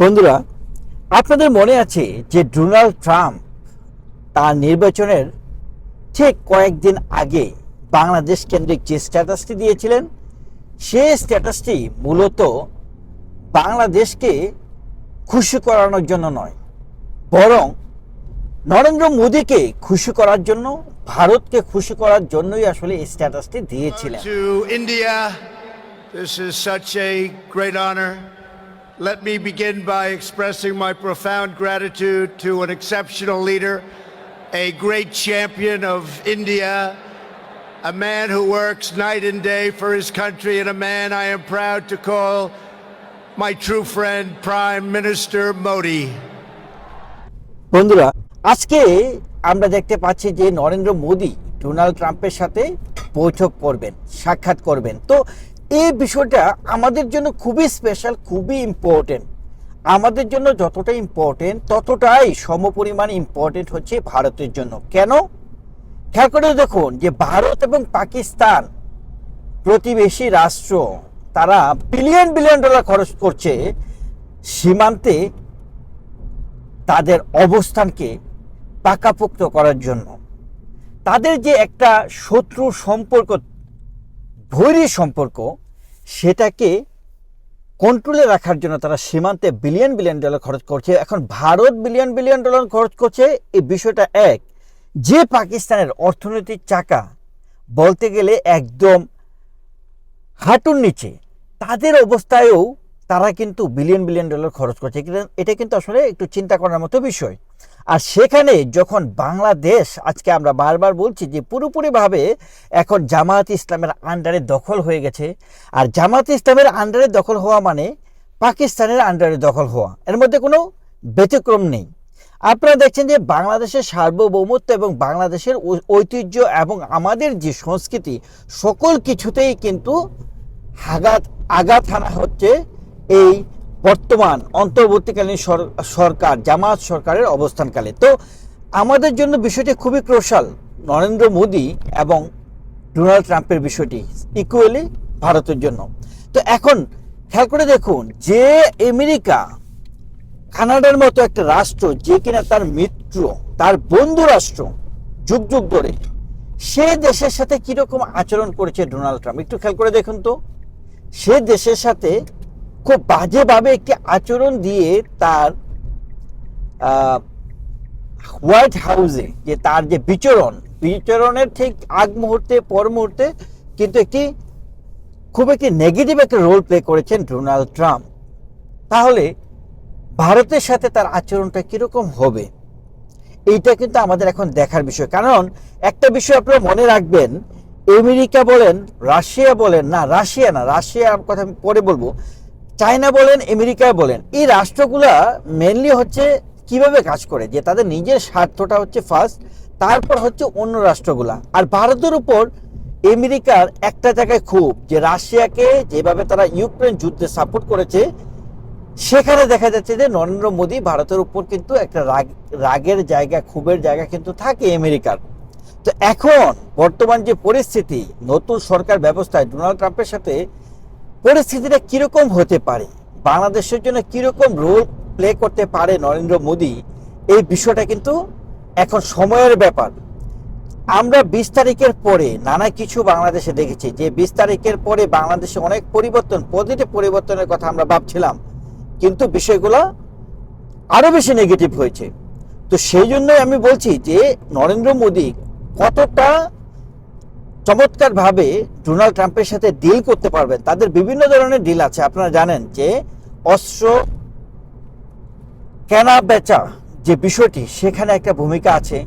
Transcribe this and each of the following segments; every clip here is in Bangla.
বন্ধুরা, আপনাদের মনে আছে যে ডোনাল্ড ট্রাম্প তার নির্বাচনের ঠিক কয়েকদিন আগে বাংলাদেশ কেন্দ্রিক যে স্ট্যাটাসটি দিয়েছিলেন, সেই স্ট্যাটাসটি মূলত বাংলাদেশকে খুশি করানোর জন্য নয়, বরং নরেন্দ্র মোদীকে খুশি করার জন্য, ভারতকে খুশি করার জন্যই আসলে এই স্ট্যাটাসটি দিয়েছিলেন। Let me begin by expressing my profound gratitude to an exceptional leader, a great champion of India, a man who works night and day for his country, and a man I am proud to call my true friend, Prime Minister Modi. বন্ধুরা আজকে আমরা দেখতে পাচ্ছি যে নরেন্দ্র মোদী ডোনাল্ড ট্রাম্পের সাথে বৈঠক করবেন সাক্ষাৎ করবেন তো এই বিষয়টা আমাদের জন্য খুবই স্পেশাল খুবই ইম্পর্টেন্ট আমাদের জন্য যতটা ইম্পর্টেন্ট ততটাই সমপরিমাণ ইম্পর্টেন্ট হচ্ছে ভারতের জন্য। কেন? খেয়াল করে দেখুন যে ভারত এবং পাকিস্তান প্রতিবেশী রাষ্ট্র, তারা বিলিয়ন বিলিয়ন ডলার খরচ করছে সীমান্তে তাদের অবস্থানকে পাকাপোক্ত করার জন্য। তাদের যে একটা শত্রু সম্পর্ক ভৈরী সম্পর্ক, সেটাকে কন্ট্রোলে রাখার জন্য তারা সীমান্তে বিলিয়ন বিলিয়ন ডলার খরচ করছে। এখন ভারত বিলিয়ন বিলিয়ন ডলার খরচ করছে, এই বিষয়টা এক। যে পাকিস্তানের অর্থনৈতিক চাকা বলতে গেলে একদম হাঁটুর নিচে, তাদের অবস্থায়ও তারা কিন্তু বিলিয়ন বিলিয়ন ডলার খরচ করছে। এটা কিন্তু আসলে একটু চিন্তা করার মতো বিষয়। আর সেখানে যখন বাংলাদেশ, আজকে আমরা বারবার বলছি যে পুরোপুরিভাবে এখন জামায়াত ইসলামের আন্ডারে দখল হয়ে গেছে। আর জামায়াত ইসলামের আন্ডারে দখল হওয়া মানে পাকিস্তানের আন্ডারে দখল হওয়া। এর মধ্যে কোনো ব্যতিক্রম নেই। আপনারা দেখছেন যে বাংলাদেশের সার্বভৌমত্ব এবং বাংলাদেশের ঐতিহ্য এবং আমাদের যে সংস্কৃতি, সকল কিছুতেই কিন্তু আঘাত আঘাত হানা হচ্ছে এই বর্তমান অন্তর্বর্তীকালীন সরকার, জামাত সরকারের অবস্থানকালে। তো আমাদের জন্য বিষয়টি খুবই ক্রোশাল। নরেন্দ্র মোদী এবং ডোনাল্ড ট্রাম্পের বিষয়টি ইকুয়ালি ভারতের জন্য। তো এখন খেয়াল করে দেখুন, যে আমেরিকা, কানাডার মতো একটা রাষ্ট্র, যে কিনা তার মিত্র, তার বন্ধু রাষ্ট্র, যুগ যুগ ধরে, সে দেশের সাথে কীরকম আচরণ করেছে ডোনাল্ড ট্রাম্প? একটু খেয়াল করে দেখুন তো। সে দেশের সাথে খুব বাজেভাবে একটি আচরণ দিয়ে তার হোয়াইট হাউসে যে তার যে বিচরণ, বিচরণের ঠিক আগ মুহূর্তে, পর মুহূর্তে কিন্তু একটি খুব একটি নেগেটিভ একটা রোল প্লে করেছেন ডোনাল্ড ট্রাম্প। তাহলে ভারতের সাথে তার আচরণটা কীরকম হবে? এইটা কিন্তু আমাদের এখন দেখার বিষয়। কারণ একটা বিষয় আপনারা মনে রাখবেন, আমেরিকা বলেন, রাশিয়া বলেন, না, রাশিয়া না, রাশিয়ার কথা আমি পরে বলব। চায়না বলেন আমেরিকা বলেন, এই রাষ্ট্রগুলা মেনলি হচ্ছে কীভাবে কাজ করে, যে তাদের নিজের স্বার্থটা হচ্ছে ফার্স্ট তারপর হচ্ছে অন্য রাষ্ট্রগুলা। আর ভারতের উপর আমেরিকার একটা জায়গায় খুব, যে রাশিয়াকে যেভাবে তারা ইউক্রেন যুদ্ধে সাপোর্ট করেছে, সেখানে দেখা যাচ্ছে যে নরেন্দ্র মোদী ভারতের উপর কিন্তু একটা রাগ, রাগের জায়গা, ক্ষোভের জায়গা কিন্তু থাকে আমেরিকার। তো এখন বর্তমান যে পরিস্থিতি, নতুন সরকার ব্যবস্থায় ডোনাল্ড ট্রাম্পের সাথে পরিস্থিতিটা কীরকম হতে পারে? বাংলাদেশের জন্য কীরকম রোল প্লে করতে পারে নরেন্দ্র মোদী? এই বিষয়টা কিন্তু এখন সময়ের ব্যাপার। আমরা বিশ তারিখের পরে নানা কিছু বাংলাদেশে দেখেছি যে বিশ তারিখের পরে বাংলাদেশে অনেক পরিবর্তন পজিটিভ পরিবর্তনের কথা আমরা ভাবছিলাম। কিন্তু বিষয়গুলো আরও বেশি নেগেটিভ হয়েছে। তো সেই জন্যই আমি বলছি যে নরেন্দ্র মোদী কতটা চমৎকার ভাবে ডোনাল্ড ট্রাম্পের সাথে ডিল করতে পারবেন। তাদের বিভিন্ন ধরনের ডিল আছে। আপনারা জানেন যে অস্ত্র কেনা বেচা যে বিষয়টি, সেখানে একটা ভূমিকা আছে।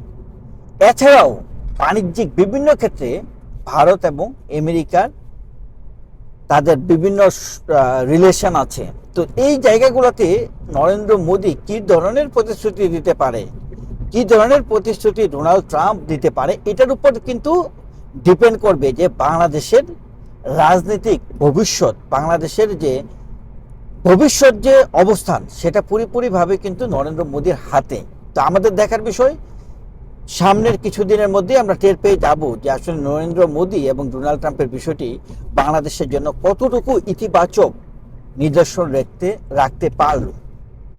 এছাড়াও বাণিজ্যিক বিভিন্ন ক্ষেত্রে ভারত এবং আমেরিকার তাদের বিভিন্ন রিলেশন আছে। তো এই জায়গাগুলোতে নরেন্দ্র মোদী কি ধরনের প্রতিশ্রুতি দিতে পারে? কি ধরনের প্রতিশ্রুতি ডোনাল্ড ট্রাম্প দিতে পারে? এটার উপর কিন্তু ডিপেন্ড করবে যে বাংলাদেশের রাজনৈতিক ভবিষ্যৎ, বাংলাদেশের যে ভবিষ্যৎ যে অবস্থান, সেটা পুরোপুরিভাবে কিন্তু নরেন্দ্র মোদীর হাতে। তো আমাদের দেখার বিষয়, সামনের কিছুদিনের মধ্যে আমরা টের পেয়ে যাব যে আসলে নরেন্দ্র মোদী এবং ডোনাল্ড ট্রাম্পের বিষয়টি বাংলাদেশের জন্য কতটুকু ইতিবাচক নিদর্শন রাখতে রাখতে পারল।